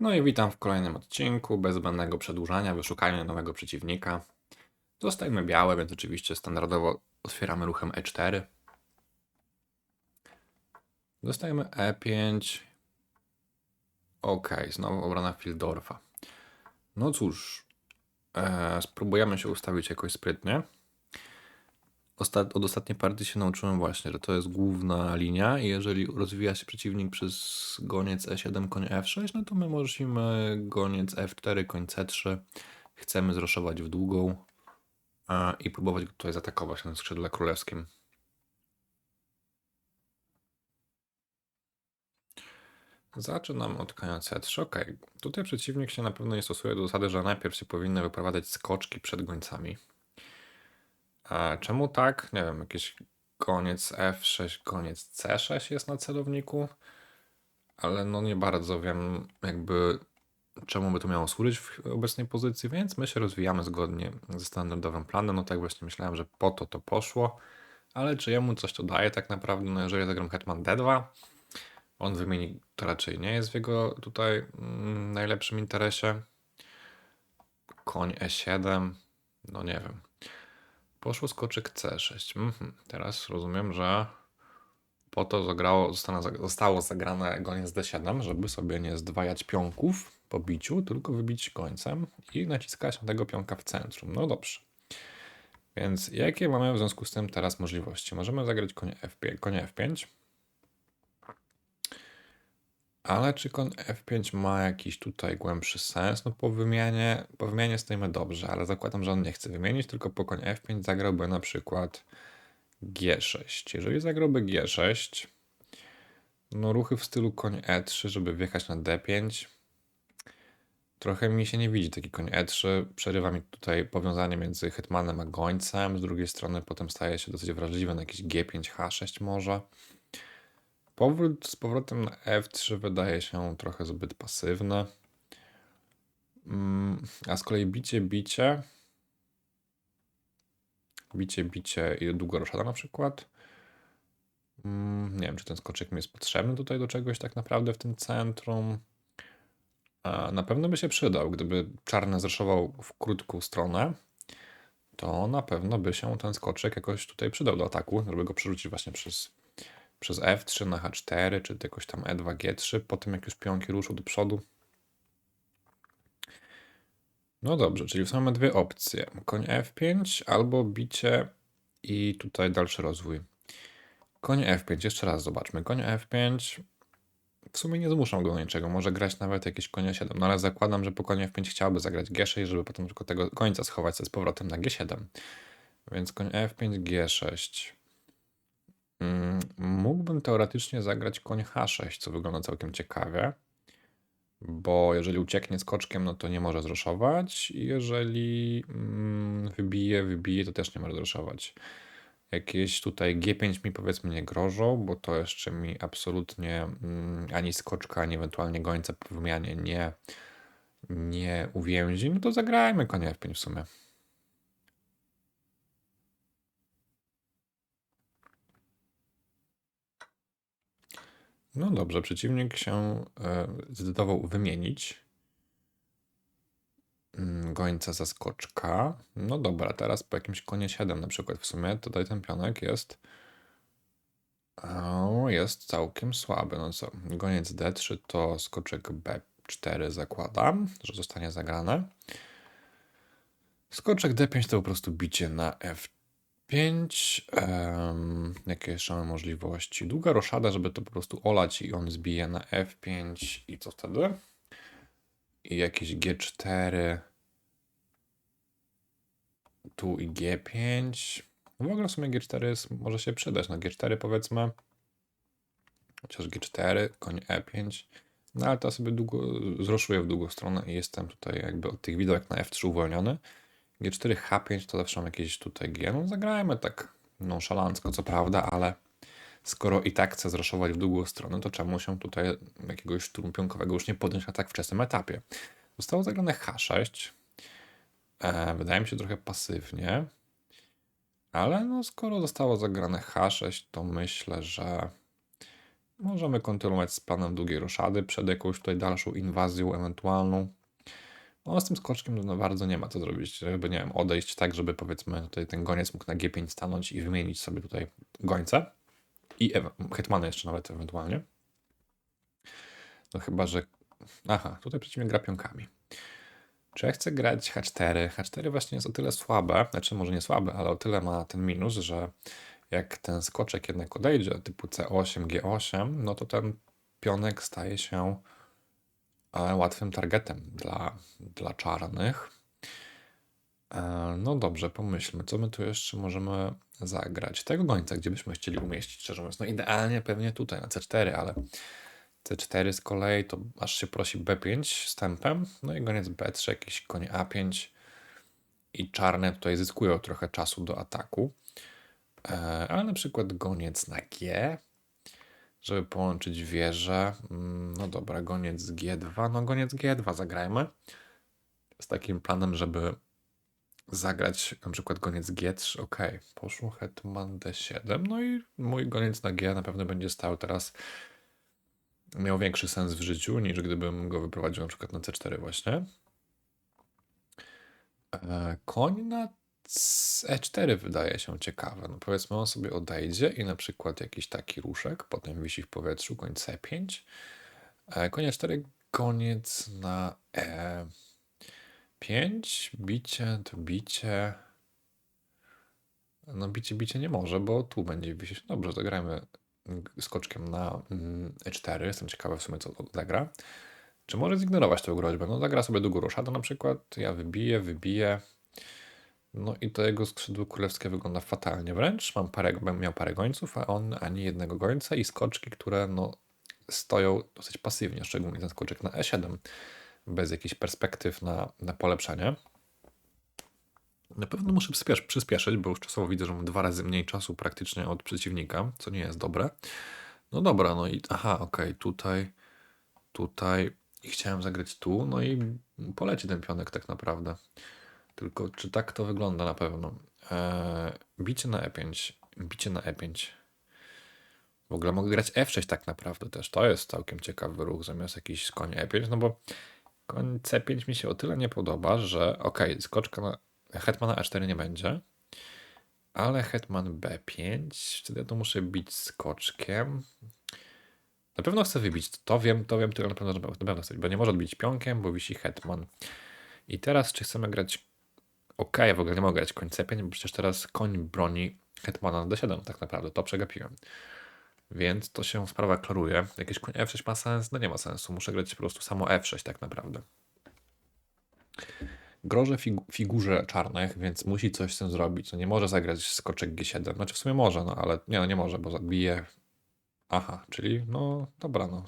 No i witam w kolejnym odcinku bez zbędnego przedłużania, wyszukania nowego przeciwnika. Zostajemy białe, więc oczywiście standardowo otwieramy ruchem E4. Dostajemy E5. Ok, znowu obrona Fildorfa. No cóż, e, spróbujemy się ustawić jakoś sprytnie. Od ostatniej partii się nauczyłem właśnie, że to jest główna linia i jeżeli rozwija się przeciwnik przez goniec E7, koń F6, no to my możemy goniec F4, koń C3. Chcemy zroszować w długą i próbować go tutaj zaatakować na skrzydle królewskim. Zaczynamy od konia C3. Ok, tutaj przeciwnik się na pewno nie stosuje do zasady, że najpierw się powinny wyprowadzać skoczki przed gońcami. A czemu tak? Nie wiem, jakiś koniec F6, koniec C6 jest na celowniku, ale no nie bardzo wiem jakby czemu by to miało służyć w obecnej pozycji, więc my się rozwijamy zgodnie ze standardowym planem. No tak właśnie myślałem, że po to to poszło, ale czy jemu coś to daje tak naprawdę? No jeżeli zagram hetman D2, on wymieni, to raczej nie jest w jego tutaj mm, najlepszym interesie. Koń E7, no nie wiem. Poszło skoczyk C6. Mhm. Teraz rozumiem, że po to zagrało, zostało, zostało zagrane goniec D7, żeby sobie nie zdwajać pionków po biciu, tylko wybić końcem i naciskać na tego pionka w centrum. No dobrze. Więc jakie mamy w związku z tym teraz możliwości? Możemy zagrać konie F5, konie F5. Ale czy koń F5 ma jakiś tutaj głębszy sens? No po wymianie, po wymianie stoimy dobrze, ale zakładam, że on nie chce wymienić, tylko po koń F5 zagrałby na przykład G6. Jeżeli zagrałby G6, no ruchy w stylu koń E3, żeby wjechać na D5. Trochę mi się nie widzi taki koń E3. Przerywa mi tutaj powiązanie między hetmanem a gońcem. Z drugiej strony potem staje się dosyć wrażliwy na jakiś G5, H6 może. Powrót z powrotem na F3 wydaje się trochę zbyt pasywny. Mm, a z kolei bicie, bicie. Bicie, bicie i długo roszada na przykład. Mm, nie wiem, czy ten skoczek mi jest potrzebny tutaj do czegoś tak naprawdę w tym centrum. Na pewno by się przydał, gdyby czarny zraszował w krótką stronę, to na pewno by się ten skoczek jakoś tutaj przydał do ataku, żeby go przerzucić właśnie przez przez F3 na H4, czy jakoś tam E2, G3, potem jak już pionki ruszą do przodu. No dobrze, czyli mamy dwie opcje. Koń F5 albo bicie i tutaj dalszy rozwój. Koń F5, jeszcze raz zobaczmy. Koń F5 w sumie nie zmuszam go do niczego. Może grać nawet jakieś konie 7, no ale zakładam, że po konie F5 chciałby zagrać G6, żeby potem tylko tego końca schować z powrotem na G7. Więc koń F5, G6. Mm, mógłbym teoretycznie zagrać koń H6, co wygląda całkiem ciekawie, bo jeżeli ucieknie skoczkiem, no to nie może zroszować. Jeżeli mm, wybije, wybije, to też nie może zroszować. Jakieś tutaj G5 mi powiedzmy nie grożą, bo to jeszcze mi absolutnie mm, ani skoczka, ani ewentualnie gońca po wymianie nie, nie uwięzi. No to zagrajmy konia F5 w sumie. No dobrze, przeciwnik się e, zdecydował wymienić mm, gońca za skoczka. No dobra, teraz po jakimś konie 7 na przykład w sumie tutaj ten pionek jest jest całkiem słaby. No co, goniec D3 to skoczek B4 zakładam, że zostanie zagrane. Skoczek D5 to po prostu bicie na F 5. Um, jakie jeszcze mamy możliwości? Długa roszada, żeby to po prostu olać i on zbije na F5 i co wtedy? I jakieś G4. Tu i G5. W ogóle w sumie G4 jest, może się przydać. Na G4 powiedzmy. Chociaż G4, koń E5. No ale to sobie długo, zroszuję w długą stronę i jestem tutaj jakby od tych widełek na F3 uwolniony. G4, H5 to zawsze mam jakieś tutaj G. No zagrajmy tak nonszalancko, co prawda, ale skoro i tak chcę zraszować w długą stronę, to czemu się tutaj jakiegoś szturmu pionkowego już nie podjąć na tak wczesnym etapie? Zostało zagrane H6. E, wydaje mi się trochę pasywnie. Ale no, skoro zostało zagrane H6, to myślę, że możemy kontynuować z planem długiej roszady przed jakąś tutaj dalszą inwazją ewentualną. No z tym skoczkiem no bardzo nie ma co zrobić, żeby, nie wiem, odejść tak, żeby powiedzmy tutaj ten goniec mógł na G5 stanąć i wymienić sobie tutaj gońce i hetmana jeszcze nawet ewentualnie. No chyba, że... Aha, tutaj przeciwnie gra pionkami. Czy ja chcę grać H4? H4 właśnie jest o tyle słabe, znaczy może nie słabe, ale o tyle ma ten minus, że jak ten skoczek jednak odejdzie typu C8, G8, no to ten pionek staje się e, łatwym targetem dla, dla czarnych. E, no dobrze, pomyślmy, co my tu jeszcze możemy zagrać. Tego gońca, gdzie byśmy chcieli umieścić, szczerze mówiąc. No idealnie pewnie tutaj na C4, ale C4 z kolei to aż się prosi B5 z tempem, no i goniec B3, jakiś koń A5 i czarne tutaj zyskują trochę czasu do ataku. E, ale na przykład goniec na G, żeby połączyć wieżę. Mm, no dobra, goniec G2, no goniec G2 zagrajmy. Z takim planem, żeby zagrać na przykład goniec G3, ok, poszło hetman D7, no i mój goniec na G na pewno będzie stał teraz miał większy sens w życiu, niż gdybym go wyprowadził na przykład na C4 właśnie. E, koń na E4 wydaje się ciekawe. No powiedzmy, on sobie odejdzie i na przykład jakiś taki ruszek, potem wisi w powietrzu, koń C5. E, koń E4, koniec na E5, bicie to bicie. No bicie, bicie nie może, bo tu będzie wisieć. Dobrze, zagrajmy skoczkiem na mm, E4. Jestem ciekawy w sumie, co zagra. Czy może zignorować tę groźbę? No zagra sobie długo ruszadę na przykład, ja wybiję, wybiję. No i to jego skrzydło królewskie wygląda fatalnie wręcz. Mam parę, miał parę gońców, a on ani jednego gońca i skoczki, które no, stoją dosyć pasywnie, szczególnie ten skoczek na E7, bez jakichś perspektyw na, na polepszenie. Na pewno muszę przyspiesz przyspieszyć, bo już czasowo widzę, że mam dwa razy mniej czasu praktycznie od przeciwnika, co nie jest dobre. No dobra, no i aha, okej, okay, tutaj, tutaj i chciałem zagrać tu, no i poleci ten pionek tak naprawdę. Tylko czy tak to wygląda na pewno? Eee, bicie na E5, bicie na E5. W ogóle mogę grać F6 tak naprawdę też. To jest całkiem ciekawy ruch zamiast jakiś koń E5, no bo koń C5 mi się o tyle nie podoba, że ok, skoczka na hetmana E4 nie będzie, ale hetman B5, wtedy to muszę bić skoczkiem. Na pewno chcę wybić, to wiem, to wiem, tyle na pewno, na pewno chcę, bo nie może odbić pionkiem, bo wisi hetman. I teraz czy chcemy grać ok, w ogóle nie mogę grać koń C5, bo przecież teraz koń broni hetmana na D7 tak naprawdę, to przegapiłem. Więc to się sprawa klaruje. Jakieś koń F6 ma sens? No nie ma sensu, muszę grać po prostu samo F6 tak naprawdę. Grożę fig figurze czarnych, więc musi coś z tym zrobić. No nie może zagrać skoczek G7. Znaczy w sumie może, no ale nie, no nie może, bo zabije. Aha, czyli no dobra, no.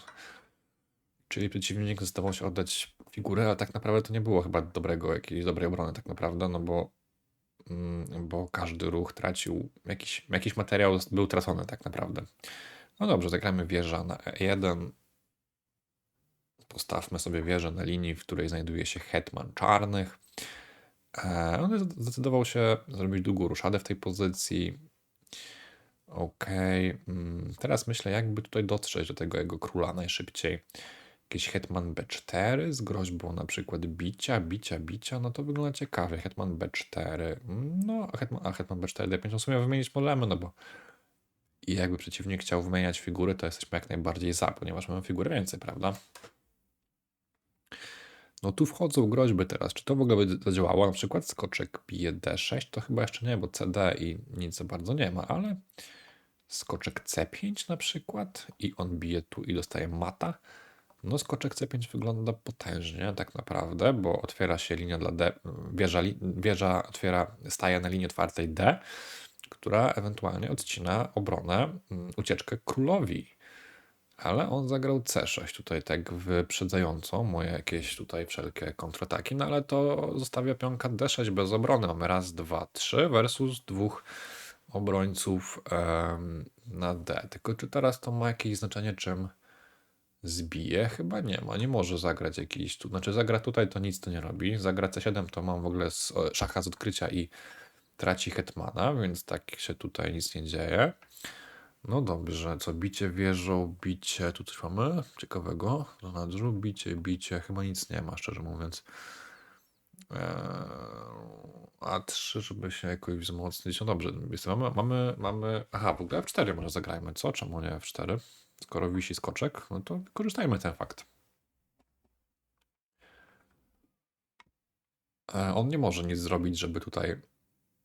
Czyli przeciwnik zdecydował się oddać figurę, ale tak naprawdę to nie było chyba dobrego, jakiejś dobrej obrony tak naprawdę, no bo, mm, bo każdy ruch tracił, jakiś, jakiś materiał był tracony tak naprawdę. No dobrze, zagramy wieża na E1. Postawmy sobie wieżę na linii, w której znajduje się hetman czarnych. E, on zdecydował się zrobić długą ruszadę w tej pozycji. Ok. Mm, teraz myślę, jakby tutaj dotrzeć do tego jego króla najszybciej jakiś hetman b4 z groźbą na przykład bicia, bicia, bicia, no to wygląda ciekawie. Hetman b4, no a hetman, a hetman b4, d5 no w sumie wymienić możemy, no bo i jakby przeciwnik chciał wymieniać figury, to jesteśmy jak najbardziej za, ponieważ mamy figury więcej, prawda? No tu wchodzą groźby teraz. Czy to w ogóle by zadziałało? Na przykład skoczek bije d6, to chyba jeszcze nie, bo cd i nic za bardzo nie ma, ale skoczek c5 na przykład i on bije tu i dostaje mata. No skoczek C5 wygląda potężnie tak naprawdę, bo otwiera się linia dla D, wieża, wieża otwiera, staje na linii otwartej D, która ewentualnie odcina obronę, mm, ucieczkę królowi. Ale on zagrał C6 tutaj tak wyprzedzająco moje jakieś tutaj wszelkie kontrataki, no ale to zostawia pionka D6 bez obrony. Mamy raz, dwa, trzy versus dwóch obrońców um, na D. Tylko czy teraz to ma jakieś znaczenie, czym zbije? Chyba nie ma, nie może zagrać jakiś tu. Znaczy zagra tutaj to nic to nie robi. Zagra C7 to mam w ogóle z, szacha z odkrycia i traci hetmana, więc tak się tutaj nic nie dzieje. No dobrze, co bicie wieżą, bicie, tu coś mamy ciekawego, na nadrzu, bicie, bicie, chyba nic nie ma, szczerze mówiąc. Eee, A3, żeby się jakoś wzmocnić, no dobrze, mamy, mamy, mamy, aha, w ogóle F4 może zagrajmy, co? Czemu nie F4? Skoro wisi skoczek, no to wykorzystajmy ten fakt. E, On nie może nic zrobić, żeby tutaj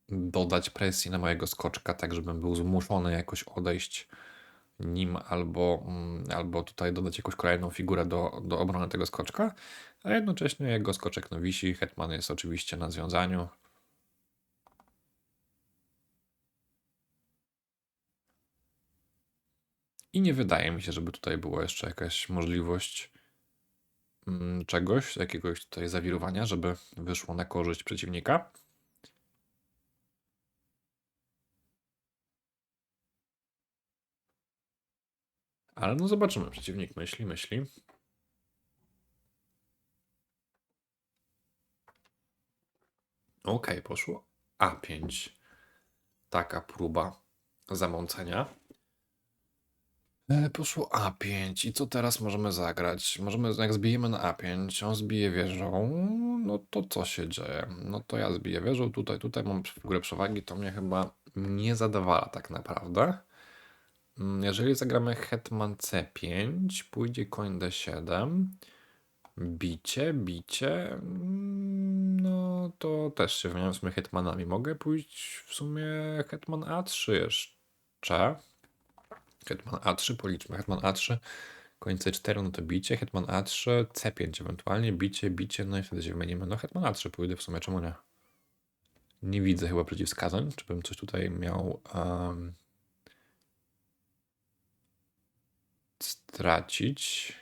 dodać presji na mojego skoczka, tak żebym był zmuszony jakoś odejść nim albo, mm, albo tutaj dodać jakąś kolejną figurę do, do obrony tego skoczka, a jednocześnie jego skoczek no wisi, hetman jest oczywiście na związaniu. I nie wydaje mi się, żeby tutaj była jeszcze jakaś możliwość mm, czegoś, jakiegoś tutaj zawirowania, żeby wyszło na korzyść przeciwnika. Ale no zobaczymy. Przeciwnik myśli, myśli. Okej, poszło A5. Taka próba zamącenia. E, Poszło A5. I co teraz możemy zagrać? Możemy, jak zbijemy na A5, on zbije wieżą, no to co się dzieje? No to ja zbiję wieżą, tutaj, tutaj mam w ogóle przewagi, to mnie chyba nie zadawala tak naprawdę. Mm, Jeżeli zagramy hetman C5, pójdzie koń D7, bicie, bicie, mm, no to też się wymieniam w hetmanami. Mogę pójść w sumie hetman A3 jeszcze. Hetman A3, policzmy. Hetman A3, koń C4, no to bicie, hetman A3, C5 ewentualnie, bicie, bicie, no i wtedy się wymienimy. No hetman A3 pójdę w sumie, czemu nie? Nie widzę chyba przeciwwskazań, czy bym coś tutaj miał um, stracić.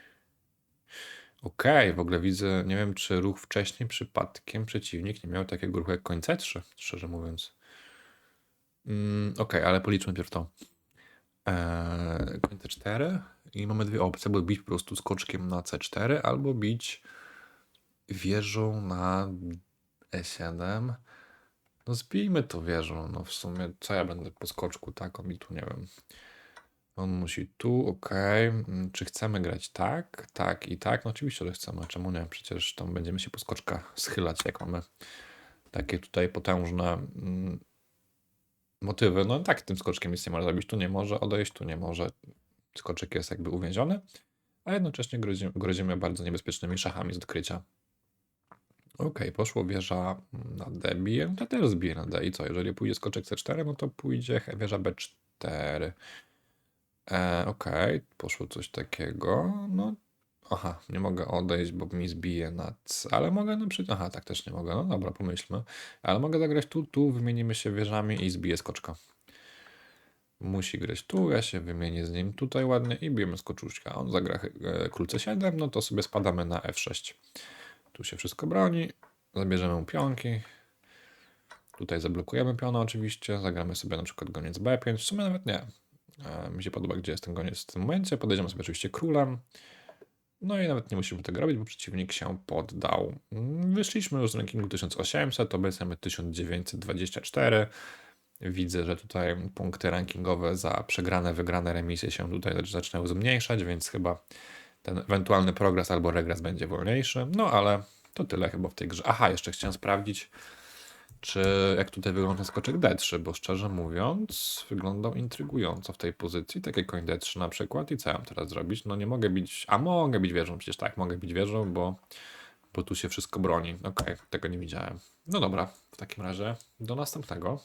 Okej, w ogóle widzę, nie wiem czy ruch wcześniej przypadkiem przeciwnik nie miał takiego ruchu jak koń C3, szczerze mówiąc. Mm, Okej, ale policzmy najpierw to. Eee, koń C4 i mamy dwie opcje, albo bić po prostu skoczkiem na C4, albo bić wieżą na E7. No zbijmy to wieżą, no w sumie co ja będę po skoczku taką i tu nie wiem. On musi tu, ok. Czy chcemy grać tak, tak i tak? No oczywiście, że chcemy. Czemu nie? Przecież tam będziemy się po skoczkach schylać, jak mamy takie tutaj potężne mm, motywy. No tak, tym skoczkiem nic nie może zrobić. Tu nie może odejść, tu nie może. Skoczek jest jakby uwięziony, a jednocześnie grozimy, grozimy bardzo niebezpiecznymi szachami z odkrycia. Ok, poszło wieża na D, bije, to też zbije na D. I co, jeżeli pójdzie skoczek C4, no to pójdzie wieża B4. E, Okej, poszło coś takiego. No, aha, nie mogę odejść, bo mi zbije na C, ale mogę na przykład. Aha, tak też nie mogę. No dobra, pomyślmy. Ale mogę zagrać tu, tu, wymienimy się wieżami i zbiję skoczka. Musi grać tu, ja się wymienię z nim tutaj ładnie i bijemy skoczuszka. On zagra e, król C7, no to sobie spadamy na F6. Tu się wszystko broni, zabierzemy mu pionki. Tutaj zablokujemy piona oczywiście, zagramy sobie na przykład goniec B5, w sumie nawet nie. E, Mi się podoba, gdzie jest ten goniec w tym momencie. Podejdziemy sobie oczywiście królem. No i nawet nie musimy tego robić, bo przeciwnik się poddał. Wyszliśmy już z rankingu 1800, obecnie mamy 1924. Widzę, że tutaj punkty rankingowe za przegrane, wygrane remisje się tutaj zaczynają zmniejszać, więc chyba ten ewentualny progres albo regres będzie wolniejszy. No ale to tyle chyba w tej grze. Aha, jeszcze chciałem sprawdzić, czy jak tutaj wygląda skoczek D3, bo szczerze mówiąc, wyglądał intrygująco w tej pozycji. Takie koń D3 na przykład. I co ja mam teraz zrobić? No nie mogę bić. A mogę bić wieżą, przecież tak, mogę bić wieżą, bo, bo tu się wszystko broni. Okej, tego nie widziałem. No dobra, w takim razie do następnego.